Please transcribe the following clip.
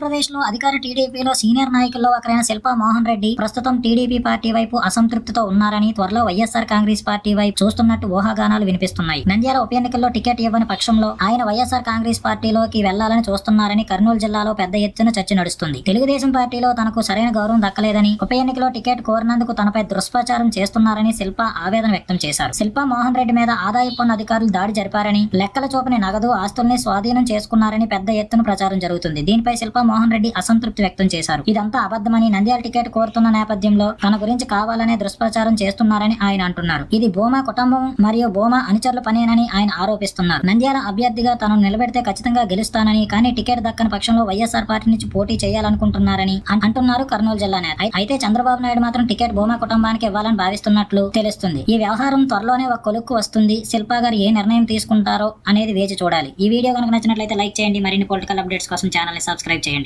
ఆంధ్రప్రదేశ్లో అధికార టీడీపీలో సీనియర్ నాయకుల్లో ఒకరైన శిల్పా మోహన్ రెడ్డి ప్రస్తుతం టీడీపీ పార్టీ వైపు అసంతృప్తితో ఉన్నారని త్వరలో వైఎస్ఆర్ కాంగ్రెస్ పార్టీ వైపు చూస్తున్నట్టు ఊహాగానాలు వినిపిస్తున్నాయి. నంద్యాల ఉప ఎన్నికల్లో టికెట్ ఇవ్వని పక్షంలో ఆయన వైఎస్ఆర్ కాంగ్రెస్ పార్టీలోకి వెళ్ళాలని చూస్తున్నారని కర్నూలు జిల్లాలో పెద్ద ఎత్తున చర్చ నడుస్తుంది. తెలుగుదేశం పార్టీలో తనకు సరైన గౌరవం దక్కలేదని ఉప ఎన్నికలో టికెట్ కోరినందుకు తనపై దుష్ప్రచారం చేస్తున్నారని శిల్ప ఆవేదన వ్యక్తం చేశారు. శిల్ప మోహన్ రెడ్డి మీద ఆదాయ పన్ను అధికారులు దాడి జరిపారని లెక్కల చూపని నగదు ఆస్తుల్ని స్వాధీనం చేసుకున్నారని పెద్ద ఎత్తున ప్రచారం జరుగుతుంది. దీనిపై శిల్ప మోహన్ రెడ్డి అసంతృప్తి వ్యక్తం చేశారు. ఇదంతా అబద్ధమని నంద్యాల టికెట్ కోరుతున్న నేపథ్యంలో తన గురించి కావాలనే దుష్ప్రచారం చేస్తున్నారని ఆయన అంటున్నారు. ఇది భూమా కుటుంబం మరియు బోమా అనుచరుల పనేనని ఆయన ఆరోపిస్తున్నారు. నంద్యాల అభ్యర్థిగా తనను నిలబెడితే ఖచ్చితంగా గెలుస్తానని కానీ టికెట్ దక్కని పక్షంలో వైఎస్ఆర్ పార్టీ నుంచి పోటీ చేయాలనుకుంటున్నారని అంటున్నారు కర్నూలు జిల్లా నేత. అయితే చంద్రబాబు నాయుడు మాత్రం టికెట్ బోమా కుటుంబానికి ఇవ్వాలని భావిస్తున్నట్లు తెలుస్తుంది. ఈ వ్యవహారం త్వరలోనే ఒక కొలుక్కు వస్తుంది. శిల్పా గారు ఏ నిర్ణయం తీసుకుంటారో అనేది వేచి చూడాలి. ఈ వీడియో కనుక నచ్చినట్లయితే లైక్ చేయండి. మరిన్ని పొలిటికల్ అప్డేట్స్ కోసం ఛానల్ని సబ్స్క్రైబ్ చేయండి.